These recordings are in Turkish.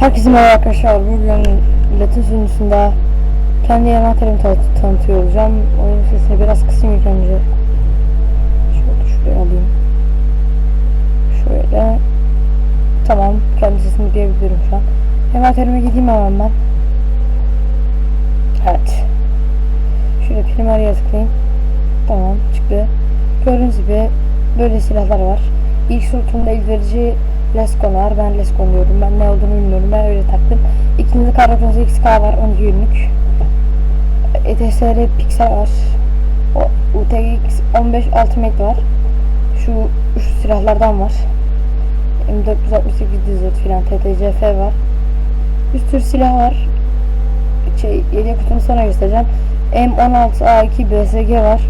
Herkese merhaba arkadaşlar. Bugün Latin sunucusunda kendi envanterimi tan- tanıtıyor olacağım. Oyun sesini biraz kısayım ilk önce. Şöyle şuraya alayım. Şöyle. Tamam. Kendi sesimi duyabiliyorum şu an. Envanterime gideyim hemen ben. Evet. Şöyle primariye tıklayayım. Tamam çıktı. Gördüğünüz gibi böyle silahlar var. İlk sultunda ilk verici Leskon var. Ben Leskon diyorum. Ben ne olduğunu bilmiyorum. Ben öyle taktım. İkinci kar 98K var. 12 günlük. ETSR Pixel var. O UTX 15 Ultimate var. Şu, şu silahlardan var. M468 Desert filan TTCF var. Bir sürü silah var. Şey, yedek kutunu sonra göstereceğim. M16A2 BSG var.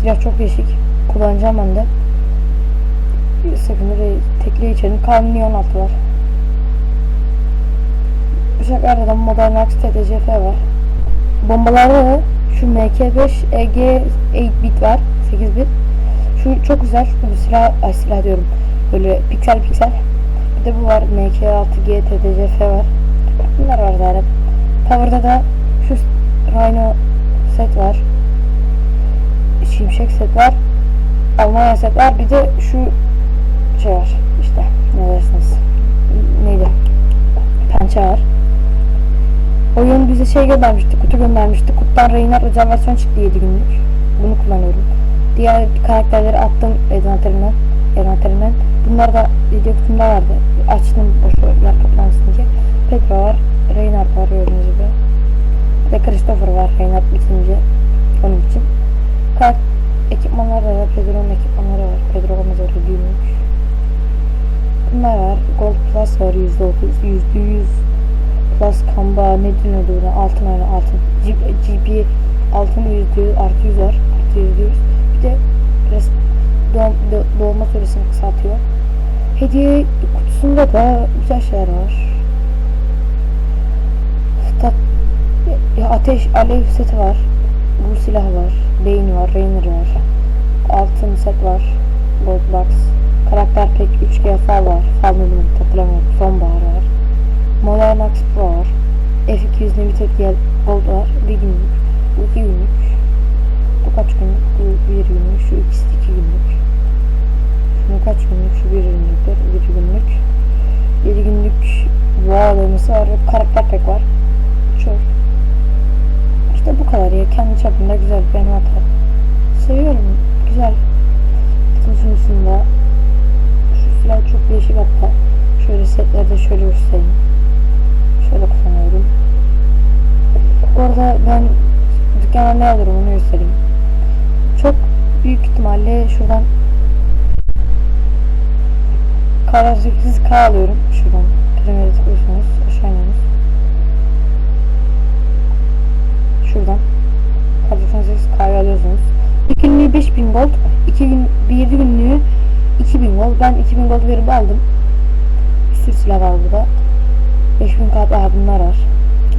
Silah çok değişik. Kullanacağım ben de. Secondary tekli içerim. Kanuni 16 var. Uçaklarda da Modern Axe TTCF var. Bombalarda da şu MK5 EG 8 bit var. 8 bit. Şu çok güzel. Bu silah, ay silah diyorum. Böyle piksel piksel. Bir de bu var. MK6G TTCF var. Bunlar var zaten. Power'da da şu Rhino set var. Şimşek set var. Almanya set var. Bir de şu şey var. İşte ne dersiniz? Neydi? Pençe var. Oyun bize şey göndermişti, kutu göndermişti. Kuttan Reynar özel versiyon çıktı 7 günlük. Bunu kullanıyorum. Diğer karakterleri attım envanterimden. envanterimden. Bunlar da video kutumda vardı. Açtım boşu yer kaplansın diye. Pedro var, Reynar var gördüğünüz gibi. Ve Christopher var Reynar bitince onun için. Plus var %30, %100 Plus Kamba ne deniyordu buna? Altın aynı altın. GP altın %100 artı 100 var. Artı %100. Bir de doğum, do- doğma süresini kısaltıyor. Hediye kutusunda da güzel şeyler var. Tat, ya ateş alev seti var. Bu silah var. Beyin var. Rainer var. Altın set var. Gold box. Karakter pek 3G fal var. Demek hatırlamıyorum. Sonbahar var. Modern Max Pro var. F200 Limited Gold var. Bir günlük. Bu iki günlük. Bu kaç günlük? Bu bir günlük. Şu ikisi iki günlük. Şunu kaç günlük? Şu bir günlüktür. Bir günlük. Yedi günlük boğa dövmesi var. Karakter pek var. Çok. İşte bu kadar ya. Kendi çapında güzel bir envanter. Seviyorum. Güzel. Bütün sunucusunda şu silah çok değişik hatta. Şöyle setlerde şöyle göstereyim. Şöyle kullanıyorum. Bu arada ben dükkana ne alırım onu göstereyim. Çok büyük ihtimalle şuradan K8K alıyorum. Şuradan primere tıklıyorsunuz. Aşağı iniyorsunuz. Şuradan K8K'yı alıyorsunuz. Bir günlüğü 5000 gold. 2 gün, bir 7 günlüğü 2000 gold. Ben 2000 gold verip aldım. Silah var burada. 5000 kart aha bunlar var.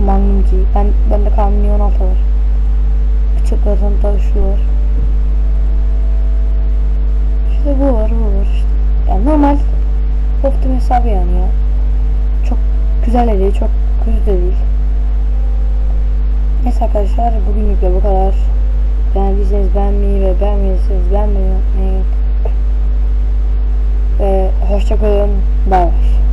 Magnum G. Ben, bende Kanuni 16 var. Bıçaklardan da şu var. İşte bu var, bu var işte. Yani normal Optim hesabı yani ya. Çok güzel de değil, çok kötü de değil. Neyse arkadaşlar bugünlük de bu kadar. Beğendiyseniz beğenmeyi ve beğenmediyseniz beğenmeyi unutmayın. Ve hoşçakalın. Bay bay.